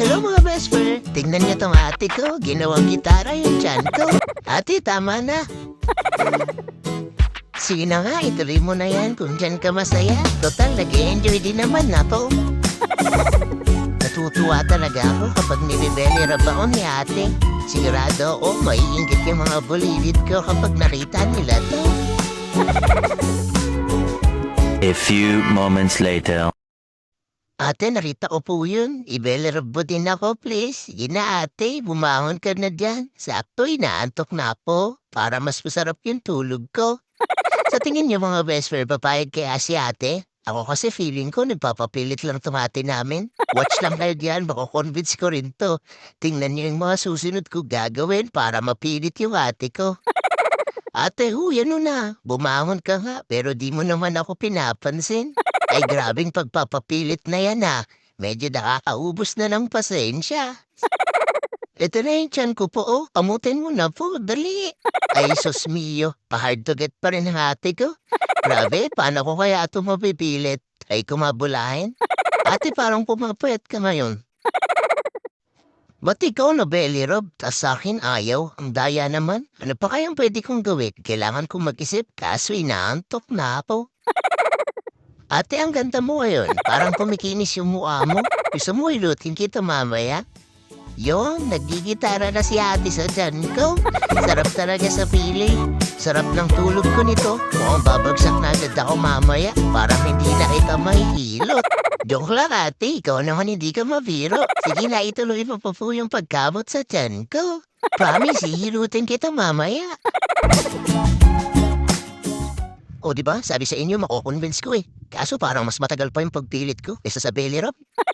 Hello mga best friend. Tingnan niyo tong ate ko. Ginawang gitara yung tiyan ko. Ate, tama na. Sige na nga, ituloy mo na yan kung dyan ka masaya. Total, nag enjoy din naman ako. Natutuwa talaga ako kapag nilibeli ako ni ate. Sigurado ako maiingit yung mga bulilid ko kapag nakita nila to. A few moments later. Ate, narita ko po yun. Ibelerabo din ako, please. Sige na, ate. Bumangon ka na dyan. Sakto, inaantok na ako. Para mas masarap yung tulog ko. Sa tingin niyo mga best friend, papayag kaya si ate? Ako kasi feeling ko nagpapapilit lang ate namin. Watch lang kayo diyan, makukonvince ko rin to. Tingnan niyo yung mga susunod ko gagawin para mapilit yung ate ko. Ate, huy, ano na? Bumangon ka nga, pero di mo naman ako pinapansin. Ay, grabing pagpapapilit na yan ah. Medyo nakakaubos na ng pasensya. Ito na yung tiyan ko po, oh. Kamutin mo na po, dali. Ay, sus mio, pa-hard to get pa rin ate ko. Grabe, paano ko kaya ito mapipilit? Ay, kumabulahin? Ate, parang pumapayat ka ngayon. Ba't ikaw na belly rub, tas sa akin ayaw? Ang daya naman. Ano pa kayang pwede kong gawin? Kailangan kong mag-isip, kaso inaantok na ako. Ate, ang ganda mo ngayon. Parang kumikinis yung mukha mo. Gusto mo ilutin kita mamaya? Yon, nagigitara na si ate sa tiyan ko. Sarap talaga sa feeling. Sarap ng tulog ko nito. Mukhang babagsak na agad ako mamaya. Parang hindi na kita mahihilot. Joke lang ate, ikaw naman hindi ka mabiro. Sige na, ituloy pa po yung pagkabot sa tiyan ko. Promise, hihilutin kita mamaya. O di? Sabi sa inyo, makukonvince ko eh. Kaso parang mas matagal pa yung pagpilit ko kaysa sa belly rub.